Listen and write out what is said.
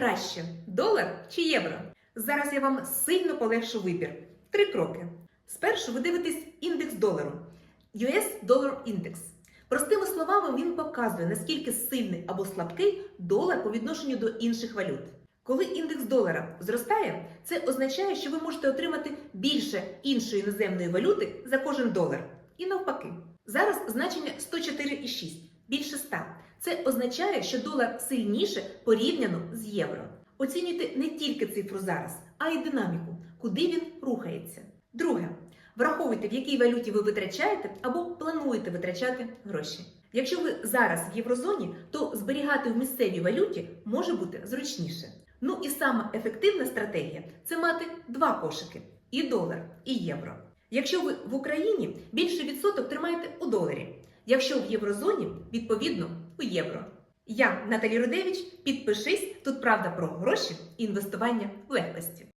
краще долар чи євро? Зараз я вам сильно полегшу вибір. Три кроки. Спершу ви дивитесь індекс долару US Dollar Index. Простими словами, він показує, наскільки сильний або слабкий долар по відношенню до інших валют. Коли індекс долара зростає, це означає, що ви можете отримати більше іншої іноземної валюти за кожен долар. І навпаки. Зараз значення 104,6, більше 100. Це означає, що долар сильніше порівняно з євро. Оцінюйте не тільки цифру зараз, а й динаміку, куди він рухається. Друге. Враховуйте, в якій валюті ви витрачаєте або плануєте витрачати гроші. Якщо ви зараз в єврозоні, то зберігати в місцевій валюті може бути зручніше. Ну і сама ефективна стратегія це мати два кошики: і долар, і євро. Якщо ви в Україні більше відсоток тримаєте у доларі, якщо в єврозоні, відповідно у євро. Я Наталі Рудевич. Підпишись тут правда про гроші і інвестування в легкості.